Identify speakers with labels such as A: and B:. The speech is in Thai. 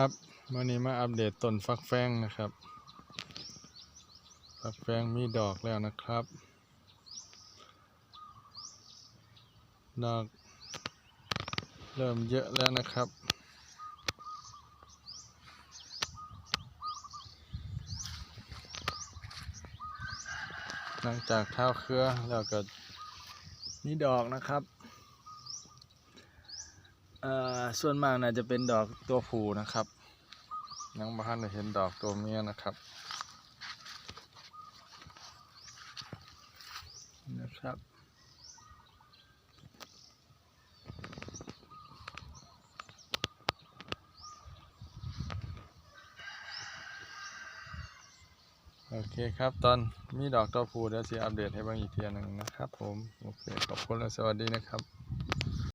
A: ครับวันนี้มาอัปเดตต้นฟักแฟงนะครับ ฟักแฟงมีดอกแล้วนะครับ ดอกเริ่มเยอะแล้วนะครับ หลังจากเท้าเครือแล้วก็มีดอกนะครับ ส่วนมากน่าจะเป็นดอกตัวผู้นะครับยังไม่ทันได้เห็นดอกตัวเมียนะครับนะครับโอเคครับ ตอนมีดอกตัวผู้เดี๋ยวสิอัปเดตให้บางอีกเทียหนึ่งนะครับผม โอเค ขอบคุณและสวัสดีนะครับ